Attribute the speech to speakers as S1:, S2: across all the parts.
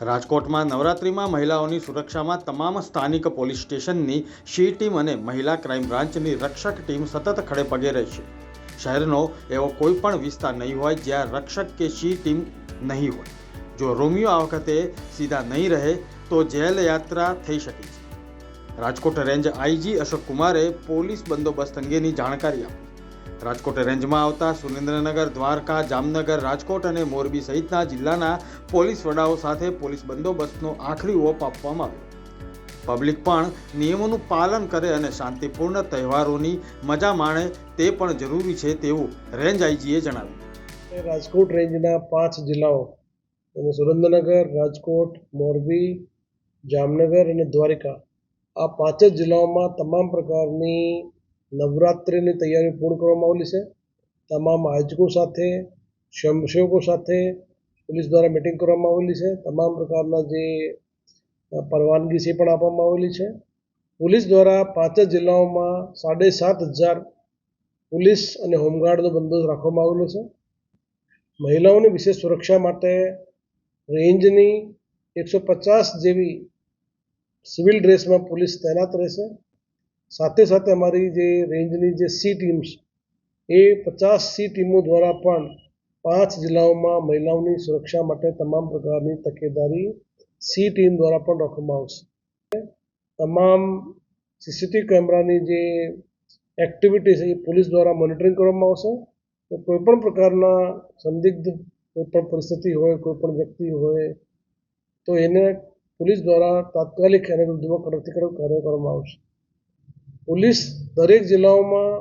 S1: રાજકોટમાં નવરાત્રિમાં મહિલાઓની સુરક્ષામાં તમામ સ્થાનિક પોલીસ સ્ટેશનની સી ટીમ અને મહિલા ક્રાઇમ બ્રાન્ચની રક્ષક ટીમ સતત ખડેપગે રહેશે શહેરનો એવો કોઈ પણ વિસ્તાર નહીં હોય જ્યાં રક્ષક કે સી ટીમ નહીં હોય. જો રોમિયો આ વખતે સીધા નહીં રહે, તો જેલ યાત્રા થઈ શકે છે. રાજકોટ રેન્જ આઈજી અશોક કુમારે પોલીસ બંદોબસ્ત અંગેની જાણકારી આપી. રાજકોટ રેન્જમાં આવતા સુરેન્દ્રનગર, દ્વારકા, જામનગર, રાજકોટ અને મોરબી સહિતના જિલ્લાના પોલીસ વડાઓ સાથે પોલીસ બંદોબસ્તનો આખરી ઓપ આપવામાં આવ્યો. પબ્લિક પણ નિયમોનું પાલન કરે અને શાંતિપૂર્ણ તહેવારોની મજા માણે તે પણ જરૂરી છે તેવું રેન્જ આઈજીએ જણાવ્યું.
S2: રાજકોટ રેન્જના પાંચ જિલ્લાઓ સુરેન્દ્રનગર, રાજકોટ, મોરબી, જામનગર અને દ્વારિકા, આ પાંચ જ જિલ્લાઓમાં તમામ પ્રકારની નવરાત્રિની તૈયારી પૂર્ણ કરવામાં આવેલી છે. તમામ આયોજકો સાથે, સ્વયંસેવકો સાથે પોલીસ દ્વારા મિટિંગ કરવામાં આવેલી છે. તમામ પ્રકારના જે પરવાનગી છે પણ આપવામાં આવેલી છે. પોલીસ દ્વારા પાંચ જ જિલ્લાઓમાં સાડે સાત હજાર પોલીસ અને હોમગાર્ડનો બંદોબસ્ત રાખવામાં આવેલો છે. મહિલાઓની વિશેષ સુરક્ષા માટે રેન્જની એકસો પચાસ જેવી સિવિલ ડ્રેસમાં પોલીસ તૈનાત રહેશે. સાથે સાથે અમારી જે રેન્જની જે સી ટીમ્સ એ પચાસ સી ટીમો દ્વારા પણ પાંચ જિલ્લાઓમાં મહિલાઓની સુરક્ષા માટે તમામ પ્રકારની તકેદારી સી ટીમ દ્વારા પણ રાખવામાં આવશે. તમામ સીસીટીવી કેમેરાની જે એક્ટિવિટી છે, એ પોલીસ દ્વારા મોનિટરિંગ કરવામાં આવશે. તો કોઈપણ પ્રકારના સંદિગ્ધ કોઈપણ પરિસ્થિતિ હોય કોઈપણ વ્યક્તિ હોય, તો એને પોલીસ દ્વારા તાત્કાલિક એને વિરુદ્ધમાં કડકથી કડક કાર્ય કરવામાં આવશે. પોલીસ દરેક જિલ્લાઓમાં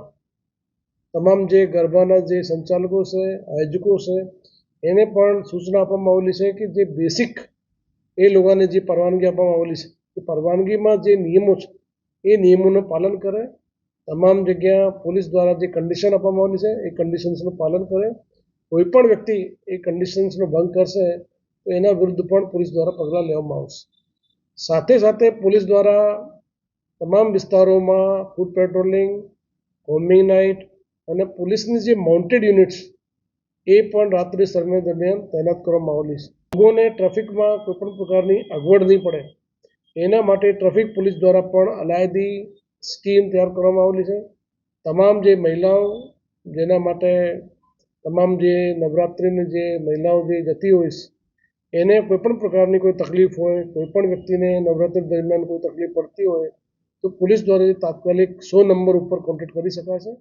S2: તમામ જે ગરબાના જે સંચાલકો છે, આયોજકો છે, એને પણ સૂચના આપવામાં આવેલી છે કે જે બેસિક એ લોકોને જે પરવાનગી આપવામાં આવેલી છે, એ પરવાનગીમાં જે નિયમો છે, એ નિયમોનું પાલન કરે. તમામ જગ્યા પોલીસ દ્વારા જે કન્ડિશન આપવામાં આવેલી છે, એ કન્ડિશન્સનું પાલન કરે. કોઈ પણ વ્યક્તિ એ કન્ડિશન્સનો ભંગ કરશે, તો એના વિરુદ્ધ પણ પોલીસ દ્વારા પગલાં લેવામાં આવશે. સાથે સાથે પોલીસ દ્વારા તમામ વિસ્તારોમાં ફૂડ પેટ્રોલિંગ કોમ્બિંગ નાઇટ અને પોલીસની જે માઉન્ટેડ યુનિટ્સ એ પણ રાત્રિ સમય દરમિયાન તૈનાત કરવામાં આવેલી છે. લોકોને ટ્રાફિકમાં કોઈપણ પ્રકારની અગવડ નહીં પડે. એના માટે ટ્રાફિક પોલીસ દ્વારા પણ અલાયદી સ્કીમ તૈયાર કરવામાં આવેલી છે. તમામ જે મહિલાઓ, જેના માટે તમામ જે નવરાત્રિની જે મહિલાઓ જે જતી હોય છે, એને કોઈપણ પ્રકારની કોઈ તકલીફ હોય, કોઈપણ વ્યક્તિને નવરાત્રિ દરમિયાન કોઈ તકલીફ પડતી હોય તો પોલીસ દ્વારા તાત્કાલિક સો નંબર ઉપર કોન્ટેક્ટ કરી શકાશે